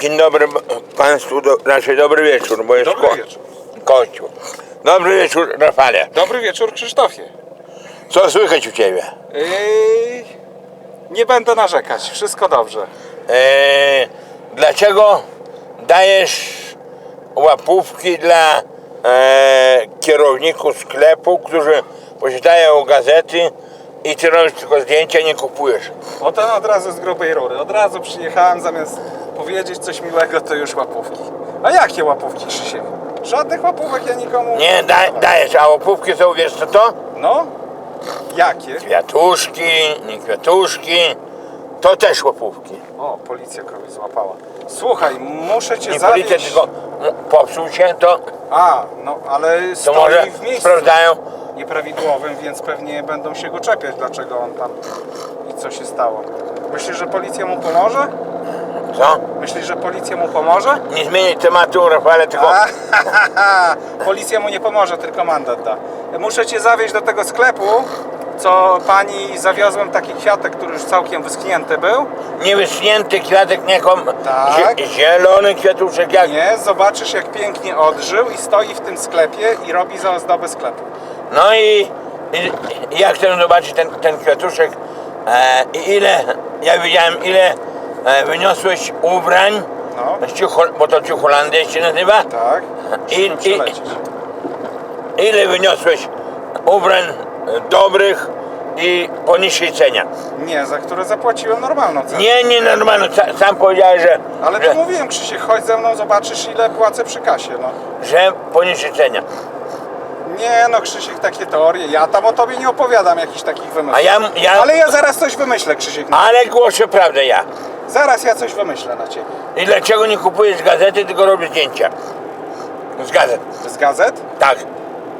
Dzień dobry Państwu, do, znaczy dobry wieczór, bo jest Dobry ko- wieczór. kościół. Dobry wieczór Rafale. Dobry wieczór, Krzysztofie. Co słychać u Ciebie? Yy, nie będę narzekać, wszystko dobrze. Eee, dlaczego dajesz łapówki dla eee, kierowników sklepu, którzy posiadają gazety i Ty robisz tylko zdjęcia, nie kupujesz? O ten od razu z grubej rury. Od razu przyjechałem, zamiast powiedzieć coś miłego, to już łapówki. A jakie łapówki, Krzysiek? Żadnych łapówek ja nikomu Nie, da, dajesz, a łapówki są, wiesz co to? No? Jakie? Kwiatuszki, nie kwiatuszki, to też łapówki. O, policja kogoś złapała. Słuchaj, muszę cię Nie policja, zawieźć... tylko no, popsuł się, to, A, no ale to stoi może w miejscu sprawdzają. nieprawidłowym, więc pewnie będą się go czepiać, dlaczego on tam i co się stało. Myślisz, że policja mu pomoże? Co? Myślisz, że policja mu pomoże? Nie zmienić tematu, Rafale, tylko A, policja mu nie pomoże, tylko mandat da. Muszę cię zawieźć do tego sklepu, co pani zawiozłem taki kwiatek, który już całkiem wyschnięty był. niewyschnięty kwiatek, nie kom... Tak. zie- zielony kwiatuszek, jak... Nie, zobaczysz jak pięknie odżył i stoi w tym sklepie i robi za ozdobę sklepu. No i, i ja chcę zobaczyć ten, ten kwiatuszek e, i ile, ja widziałem ile e, wyniosłeś ubrań, No, bo to Ciucholandia się nazywa, tak. I- I, ile wyniosłeś ubrań e, dobrych i po niższej cenie. Nie, za które zapłaciłem normalną cenę. Nie, nie normalno, Sa- sam powiedziałeś, że, Ale to że, mówiłem Krzysiek, chodź ze mną, zobaczysz ile płacę przy kasie, no. że po niższej cenie. Nie no Krzysiek, takie teorie, ja tam o tobie nie opowiadam jakichś takich wymysłów. A ja, ja Ale ja zaraz coś wymyślę Krzysiek, no. ale głoszę prawdę ja. Zaraz ja coś wymyślę na ciebie. I dlaczego nie kupujesz gazety, tylko robisz zdjęcia? Z gazet. Z gazet? Tak.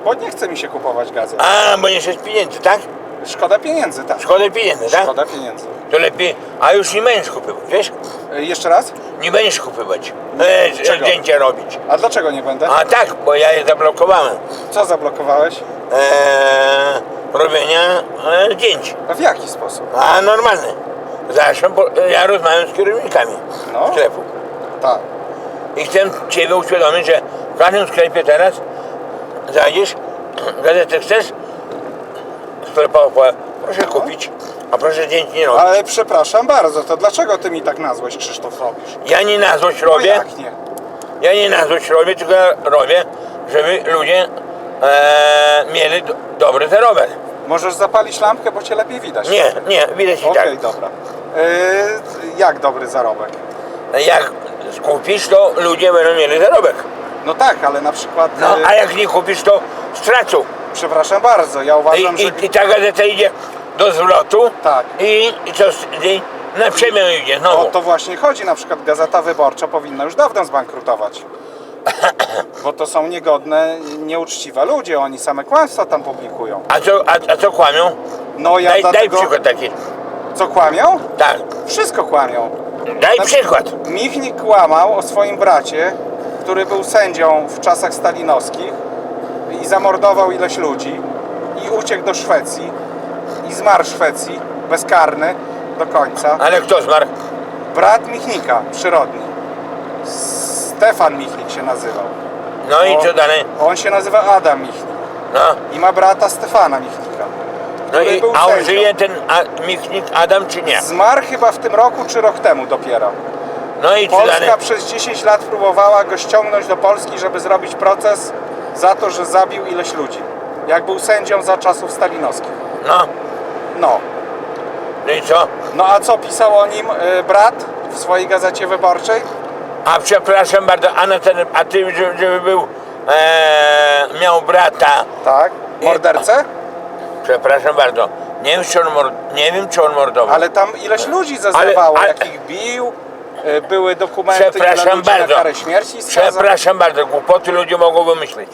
Bo nie chce mi się kupować gazet. A, bo nie chcesz pieniędzy, tak? Szkoda pieniędzy, tak. Szkoda pieniędzy, tak? Szkoda pieniędzy. To lepiej, a już nie będziesz kupywać, wiesz? E, Jeszcze raz? Nie będziesz kupywać, e, Czego? zdjęcia robić. A dlaczego nie będę? A tak, bo ja je zablokowałem. Co zablokowałeś? E, robienia e, zdjęć. A w jaki sposób? A normalny. Zresztą bo ja rozmawiam z kierownikami No. sklepu. Tak. I chcę Ciebie uświadomić, że w każdym sklepie teraz zajdziesz, gazetę chcesz, sklepowo powie, proszę kupić, a proszę zdjęć nie robić. Ale przepraszam bardzo, to dlaczego ty mi tak na złość Krzysztof robisz? Ja nie na złość No robię, jak nie? ja nie na złość robię, tylko ja robię, żeby ludzie e, mieli do, dobry rower. Możesz zapalić lampkę, bo cię lepiej widać. Nie, nie, widać i Okej, tak. dobra. E, jak dobry zarobek? Jak skupisz, to ludzie będą mieli zarobek. No tak, ale na przykład... No, e, a jak nie kupisz, to stracą. Przepraszam bardzo, ja I, uważam, że... i, i ta gazeta idzie do zwrotu Tak. i, i co, i na przemian idzie O znowu. to właśnie chodzi, na przykład Gazeta Wyborcza powinna już dawno zbankrutować. Bo to są niegodne, nieuczciwe ludzie, oni same kłamstwa tam publikują. A co, a, a co kłamią? No ja Daj, daj dlatego... przykład taki. Co kłamią? Tak, Wszystko kłamią. daj Na- przykład. Michnik kłamał o swoim bracie, który był sędzią w czasach stalinowskich i zamordował ileś ludzi i uciekł do Szwecji i zmarł w Szwecji bezkarny do końca. Ale kto zmarł? Brat Michnika, przyrodni. Stefan Michnik się nazywał. No i co dalej? On się nazywa Adam Michnik No, i ma brata Stefana Michnika. No który i, był a on sędzią. żyje ten a, Michnik Adam czy nie? Zmarł chyba w tym roku czy rok temu dopiero. No i dalej? Polska przez 10 lat próbowała go ściągnąć do Polski, żeby zrobić proces za to, że zabił ileś ludzi. Jak był sędzią za czasów stalinowskich. No, No. no i co? No a co pisał o nim y, brat w swojej gazecie wyborczej? A przepraszam bardzo, a, na ten, a ty, żeby, żeby był, e, miał brata, Tak. Mordercę? Przepraszam bardzo, nie wiem czy on, mord, nie wiem, czy on mordował. Ale tam ileś ludzi zeznawało, ale- jak ich bił. y, Były dokumenty, ile Przepraszam ludzi bardzo. na karę śmierci skazał. Przepraszam bardzo, głupoty ludzie mogą wymyślić.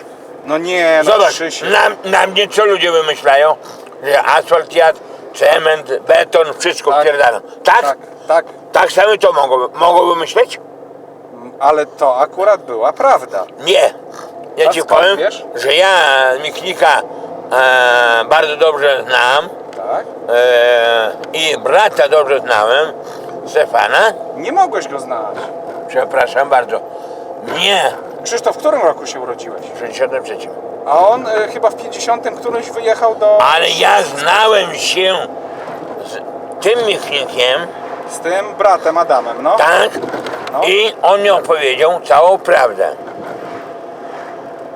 No nie, no Zobacz, Krzysiek. na, na mnie co ludzie wymyślają? Że asfalt jadł, cement, beton, wszystko Tak. tak. Tak? Tak, tak. Tak sami to mogą, mogą wymyśleć? Ale to akurat była prawda. Nie. Ja A ci skąd powiem, wiesz? że ja Michnika e, bardzo dobrze znam Tak? e, i brata dobrze znałem, Stefana. Nie mogłeś go znać. Przepraszam bardzo. Nie, Krzysztof, w którym roku się urodziłeś? w 63. A on y, chyba w 50 którymś wyjechał do... Ale ja znałem się z tym Michnikiem, z tym bratem Adamem, no. tak? No. I on mi opowiedział całą prawdę.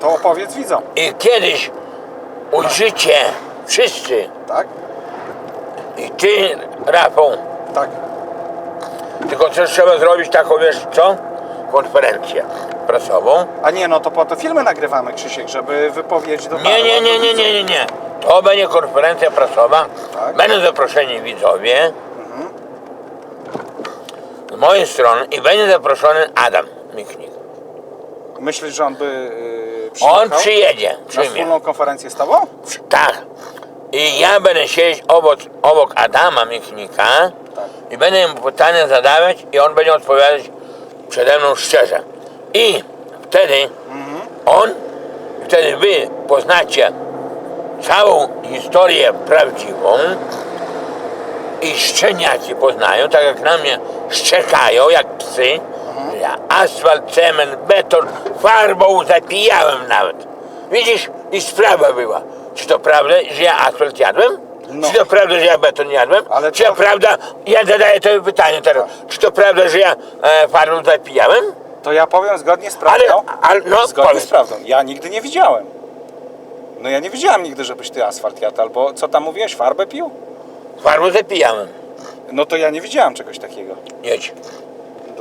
To opowiedz widzom, I kiedyś ujrzycie wszyscy, tak? i ty, Rafał, Tak. tylko też trzeba zrobić taką, wiesz co? Konferencję prasową. A nie, no to po to filmy nagrywamy, Krzysiek, żeby wypowiedź dotarła Nie, nie, do nie, nie, nie, nie, nie. To będzie konferencja prasowa. Tak. Będą zaproszeni widzowie. Z mojej strony i będzie zaproszony Adam Michnik. Myślisz, że on by yy, przyjechał On przyjedzie, na przyjmie. wspólną konferencję z tobą? Tak. I ja będę siedzieć obok, obok Adama Michnika Tak. i będę mu pytania zadawać i on będzie odpowiadać przede mną szczerze. I wtedy on, wtedy wy poznacie całą historię prawdziwą i szczeniaci poznają, tak jak na mnie szczekają, jak psy. Ja asfalt, cement, beton, farbą zapijałem nawet. Widzisz? I sprawa była. Czy to prawda, że ja asfalt jadłem? No. Czy to prawda, że ja beton jadłem? Ale Czy to- prawda, ja zadaję to pytanie teraz, czy to prawda, że ja e, farbą zapijałem? To ja powiem zgodnie z Ale, prawdą. ale no, zgodnie powiedz. z prawdą. Ja nigdy nie widziałem. No ja nie widziałem nigdy, żebyś ty asfalt jadł, albo co tam mówiłeś, farbę pił? farbą zapijałem. No to ja nie widziałem czegoś takiego. Jedź.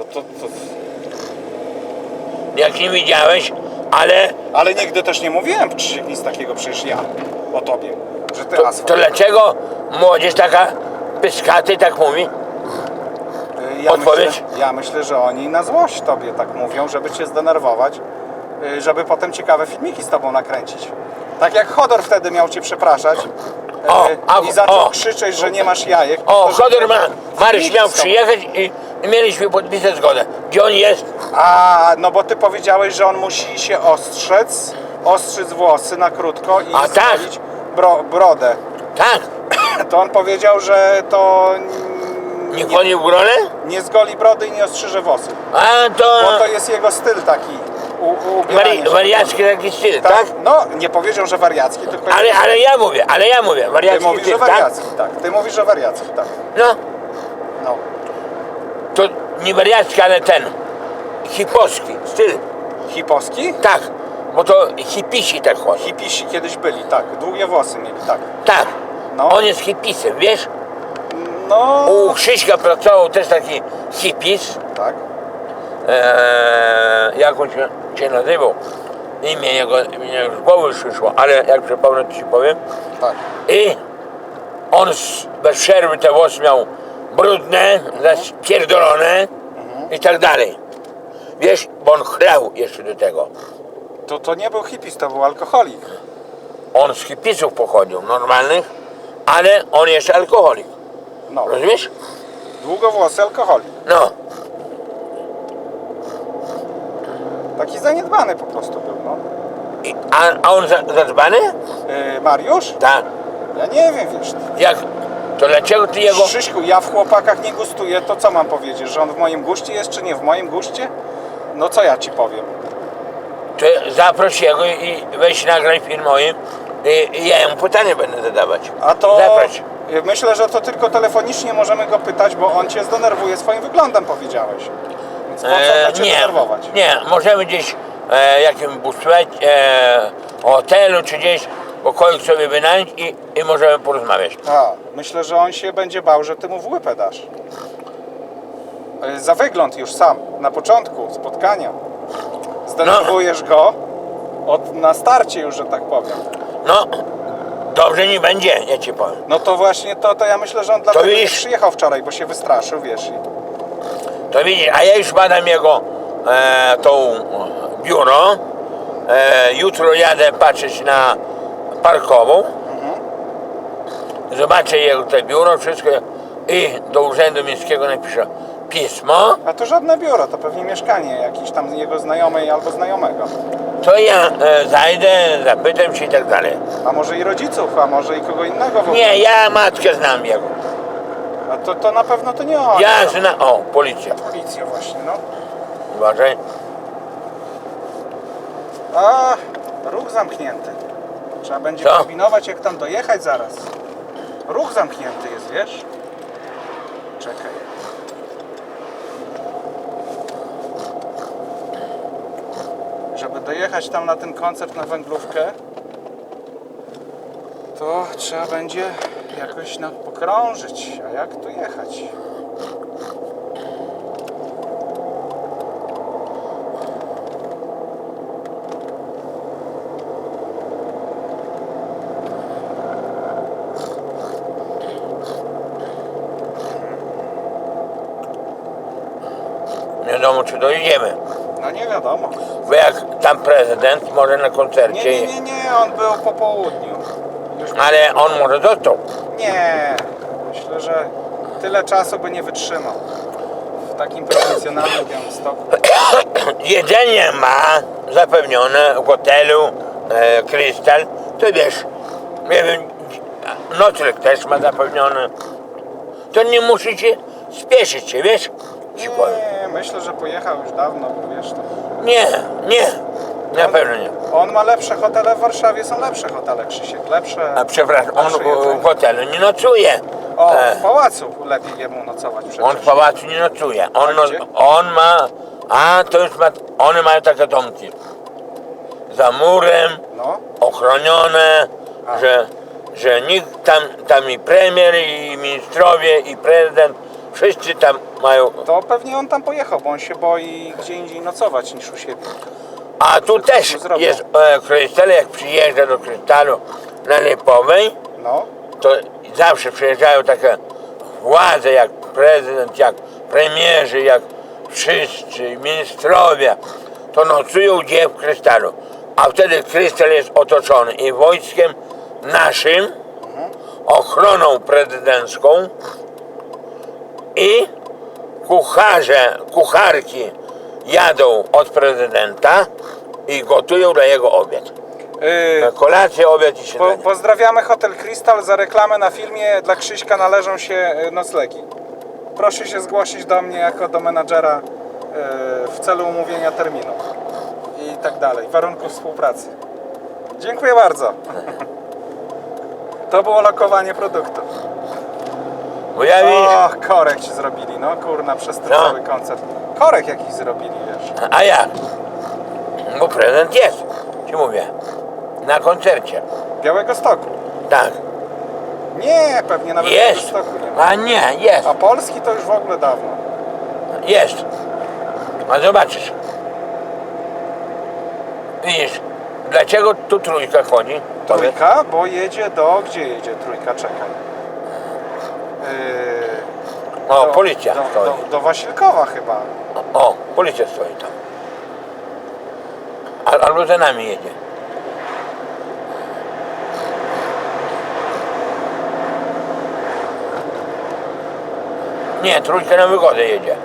No to, to... Jak nie widziałeś, ale Ale nigdy też nie mówiłem nic takiego przecież ja o tobie, że ty to, asfalt. to dlaczego młodzież taka pyskaty tak mówi? Y, Ja Odpowiedź? Myślę, ja myślę, że oni na złość tobie tak mówią, żeby cię zdenerwować, y, żeby potem ciekawe filmiki z tobą nakręcić. Tak jak Chodor wtedy miał cię przepraszać y, O, a- i zaczął o. krzyczeć, że nie masz jajek. O, to żeby Chodor ma, Maryś miał z tobą. przyjechać i, i mieliśmy podpisać zgodę. Gdzie on jest? A, no bo ty powiedziałeś, że on musi się ostrzec, ostrzyc włosy na krótko i A tak. bro, brodę. Tak. To on powiedział, że to Nie chodzi w gronę? nie zgoli brody i nie ostrzyże włosów. A to, Bo to jest jego styl taki u, u ubierania wari, się. wariacki taki styl, Tak? tak? No, nie powiedział, że wariacki, tylko Ale, ale ja mówię, ale ja mówię, ty wariacki mówisz, że styl, tak? wariacki, tak. Ty mówisz, że wariacki, tak. No. To nie wariacki, ale ten, hiposki styl, Hiposki? tak. Bo to hipisi tak chodzi. Hipisi kiedyś byli, tak. Długie włosy mieli, tak. Tak. No. On jest hipisem, wiesz? No, U Krzyśka pracował też taki hipis. tak. Eee, jak on się, się nazywał? Imię jego już z głowy przyszło, ale jak przypomnę, to ci powiem. Tak. I on z, bez przerwy te włosy miał brudne, spierdolone i tak dalej. Wiesz, bo on chlał jeszcze do tego. To, to nie był hipis, to był alkoholik. On z hipisów pochodził, normalnych, ale on jeszcze alkoholik. No, Rozumiesz? długowłosy alkoholik. No, Taki zaniedbany po prostu był, no. I, a, a on za, zadbany? Yy, Mariusz? Tak. Ja nie wiem, wiesz. Jak? To dlaczego ty jego... Krzyśku, ja w chłopakach nie gustuję, to co mam powiedzieć? Że on w moim guście jest, czy nie w moim guście? No co ja ci powiem? To zaproś jego i weź nagraj film moim i, i ja mu pytanie będę zadawać. A to Zaproś. myślę, że to tylko telefonicznie możemy go pytać, bo on cię zdenerwuje swoim wyglądem, powiedziałeś. Więc po co E, cię nie, denerwować? nie, możemy gdzieś e, jakim bufecie, e, hotelu czy gdzieś pokoik sobie wynająć i, i możemy porozmawiać. A, myślę, że on się będzie bał, że ty mu w łypę dasz. E, Za wygląd już sam, na początku spotkania. Zdenerwujesz go od, na starcie już, że tak powiem. No, dobrze nie będzie, ja ci powiem. No to właśnie to, to ja myślę, że on dlatego nie widzisz? przyjechał wczoraj, bo się wystraszył, wiesz. I... To widzisz, a ja już badam jego e, tą e, biuro. E, jutro jadę patrzeć na parkową. Zobaczę jego te biuro, wszystko i do urzędu miejskiego napiszę pismo. A to żadne biuro, to pewnie mieszkanie jakiś tam jego znajomej albo znajomego. To ja e, zajdę, zapytam się i tak dalej. A może i rodziców, a może i kogo innego w ogóle. Nie, ja matkę znam jego. A to, to na pewno to nie on. Ja znam, o, policja. Policja właśnie, no. Uważaj. A, ruch zamknięty. Trzeba będzie Co? kombinować, jak tam dojechać zaraz. Ruch zamknięty jest, wiesz? Czekaj. Żeby dojechać tam na ten koncert na węglówkę, to trzeba będzie jakoś no, pokrążyć. A jak tu jechać? Wiadomo, czy dojedziemy. No nie wiadomo. Bo jak tam prezydent może na Nie, koncercie, nie, nie, nie, on był po południu. Już ale on może został. Nie, myślę, że tyle czasu by nie wytrzymał w takim profesjonalnym Białymstoku. Jedzenie ma zapewnione w hotelu e, Krystal. To wiesz, nie wiem, nocleg też ma zapewniony. To nie musicie spieszyć się, wiesz? Ci powiem. Nie, myślę, że pojechał już dawno, bo wiesz to. Nie, nie, na pewno nie. On ma lepsze hotele w Warszawie, są lepsze hotele, Krzysiek, lepsze. A przepraszam, on w, hotelu nie nocuje. O, E, w pałacu lepiej jemu nocować przecież. on w pałacu nie nocuje. On, no, on ma, a to już ma, one mają takie domki. Za murem, No, ochronione, A. że, że nikt tam, tam i premier, i ministrowie, i prezydent, wszyscy tam mają. to pewnie on tam pojechał, bo on się boi gdzie indziej nocować niż u siebie. A tu też zrobią? jest e, krystal, jak przyjeżdża do krysztalu na Lipowej, No, to zawsze przyjeżdżają takie władze jak prezydent, jak premierzy, jak wszyscy ministrowie, to nocują gdzie w krysztalu. A wtedy krystal jest otoczony i wojskiem naszym, ochroną prezydencką i kucharze, kucharki jadą od prezydenta i gotują dla jego obiad. yy, Kolację, obiad i po, śniadanie. pozdrawiamy Hotel Crystal za reklamę na filmie. Dla Krzyśka należą się y, noclegi. Proszę się zgłosić do mnie jako do menadżera y, w celu umówienia terminu i tak dalej, warunków współpracy. Dziękuję bardzo. To było lokowanie produktu. Ja widzisz, O, korek ci zrobili, no kurna, przez ten Co? cały koncert. Korek jakiś zrobili, wiesz. A jak? Bo prezent jest, ci mówię. Na koncercie. Białego Stoku. Tak. Nie, pewnie nawet Jest. Białego Stoku nie ma. A nie, jest. A Polski to już w ogóle dawno. Jest. A zobaczysz. Widzisz, dlaczego tu trójka chodzi? Powiedz. Trójka, bo jedzie do... Gdzie jedzie trójka? Czekaj. O, policja do, stoi. do, do Wasilkowa chyba. O, policja stoi tam. Al, albo za nami jedzie. Nie, trójka na wygodę jedzie.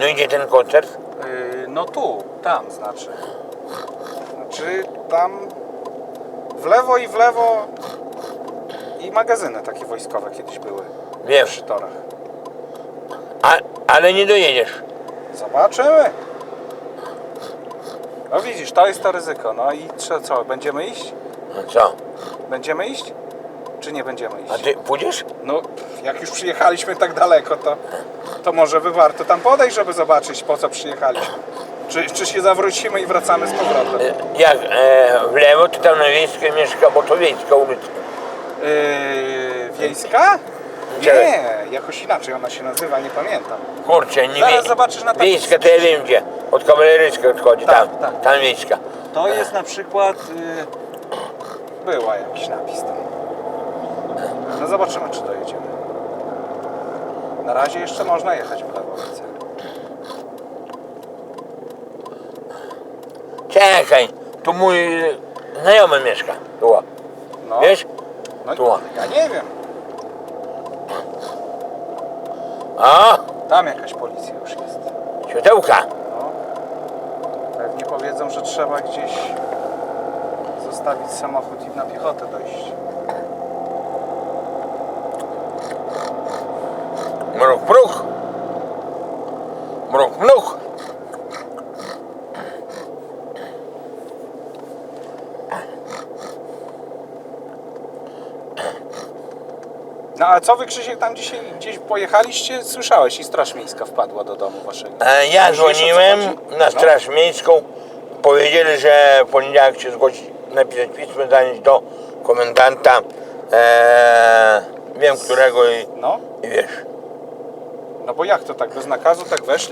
No idzie ten koncert? Yy, no tu, tam znaczy. Znaczy tam w lewo i w lewo i magazyny takie wojskowe kiedyś były Wiem, przy torach. a, ale nie dojedziesz. Zobaczymy. No widzisz, to jest to ryzyko. No i co, co będziemy iść? No co? Będziemy iść? Czy nie będziemy A iść? ty pójdziesz? No, jak już przyjechaliśmy tak daleko, to, to może by warto tam podejść, żeby zobaczyć, po co przyjechaliśmy. Czy, czy się zawrócimy i wracamy z powrotem? E, Jak e, w lewo, to tam na wiejskiej mieszka, bo to wiejska ulica. Yy, wiejska? Nie, jakoś inaczej ona się nazywa, nie pamiętam. Kurczę, nie Zaraz wie- zobaczysz na tablicy. Wiejska to ja wiem gdzie. Od kawaleryczka odchodzi, Tak, tam, tak. tam wiejska. To jest na przykład... Yy, była jakiś napis tam. No zobaczymy, czy dojedziemy. Na razie jeszcze można jechać w lewo, Czekaj, tu mój znajomy mieszka. Tu, o. No, wiesz? no, tu. ja nie wiem. O, Tam jakaś policja już jest. światełka. No. Pewnie powiedzą, że trzeba gdzieś zostawić samochód i na piechotę dojść. Mruk, mruk. Mruk, mruk. No a co wy Krzysiek tam dzisiaj gdzieś pojechaliście? Słyszałeś i Straż Miejska wpadła do domu waszego. E, Ja Wiesz, o co dzwoniłem chodzi? na No. Straż Miejską. Powiedzieli, że w poniedziałek się zgłosić, napisać pismo, zanieść do komendanta. E, wiem którego i, No, i wiesz. no bo jak to tak, bez nakazu tak weszli?